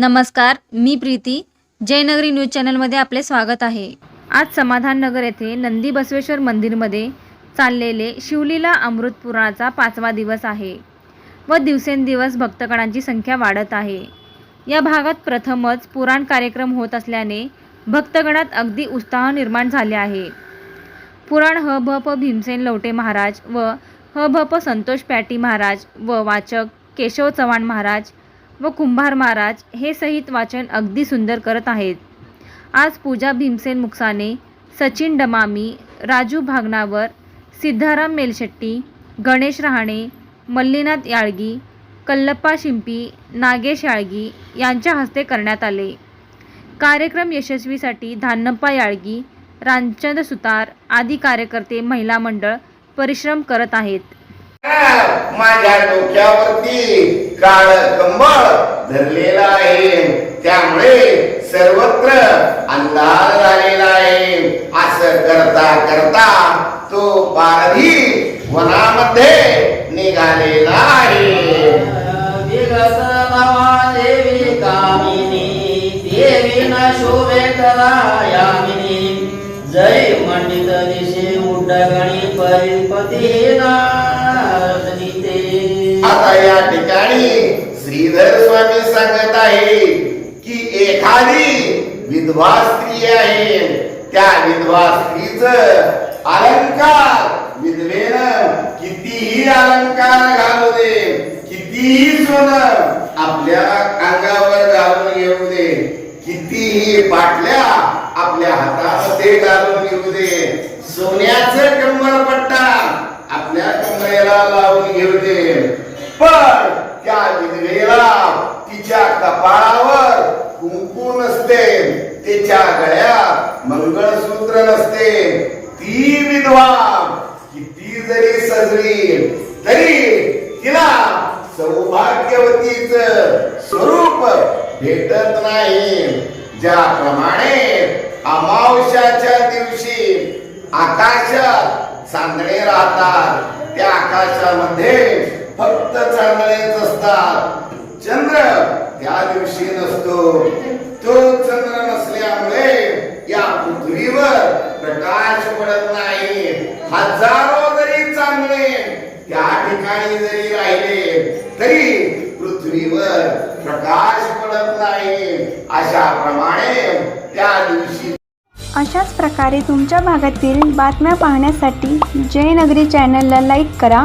नमस्कार मी प्रीती. जयनगरी न्यूज चॅनलमध्ये आपले स्वागत आहे. आज समाधान नगर येथे नंदी बसवेश्वर मंदिरमध्ये चाललेले शिवलीला अमृत पुराणाचा पाचवा दिवस आहे व दिवसेंदिवस भक्तगणांची संख्या वाढत आहे. या भागात प्रथमच पुराण कार्यक्रम होत असल्याने भक्तगणात अगदी उत्साह निर्माण झाले आहे. पुराण ह भ प भीमसेन लवटे महाराज व ह भ प संतोष पॅटी महाराज व वाचक केशव चव्हाण महाराज व कुंभार महाराज हे सहित वाचन अगदी सुंदर करत आहेत. आज पूजा भीमसेन मुक्साने सचिन डमामी राजू भागनावर सिद्धाराम मेलशेट्टी गणेश रहाणे मल्लीनाथ याळगी कल्लप्पा शिंपी नागेश याळगी यांच्या हस्ते करण्यात आले. कार्यक्रम यशस्वीसाठी धान्नप्पा याळगी रामचंद्र सुतार आदी कार्यकर्ते महिला मंडळ परिश्रम करत आहेत. माझ्या डोक्यावरती काळ कंबळ धरलेला आहे. त्यामुळे सर्वत्र अंधार झालेला आहे. असं करता करता तो पारधी वनामध्ये निघालेला आहे. यामिनी जय मंडित दिशे उड्डगणी परिपती या ठिकाणी श्रीधर स्वामी सांगत आहे की एखादी विधवा स्त्री आहे. त्या विधवा स्त्रीच अलंकार विधवेन कितीही अलंकार घालू दे कितीही सोनं आपल्या अंगावर घालून येऊ दे कितीही बाटल्या आपल्या हातामध्ये घालून येऊ दे. सोन्याचं कंबरपट्टा आपल्या कमरेला लावून घेऊ दे. पण त्या विधवेला तिच्या कपाळावर कुंकू नसते तिच्या गळ्यात मंगळसूत्र नसते. ती विधवा किती जरी सजली तरी तिला सौभाग्यवतीच स्वरूप भेटत नाही. ज्याप्रमाणे अमावश्याच्या दिवशी आकाशात चांदणे राहतात त्या आकाशामध्ये फक्त चांगलेच असतात. चंद्र त्या दिवशी नसतो. तो चंद्र नसल्यामुळे या पृथ्वीवर प्रकाश पडत नाही. हजारो जरी चांगले त्या ठिकाणी जरी राहिले तरी पृथ्वीवर प्रकाश पडत नाही. अशा प्रमाणे त्या दिवशी अशाच प्रकारे तुमच्या भागातील बातम्या पाहण्यासाठी जयनगरी चॅनलला लाईक करा.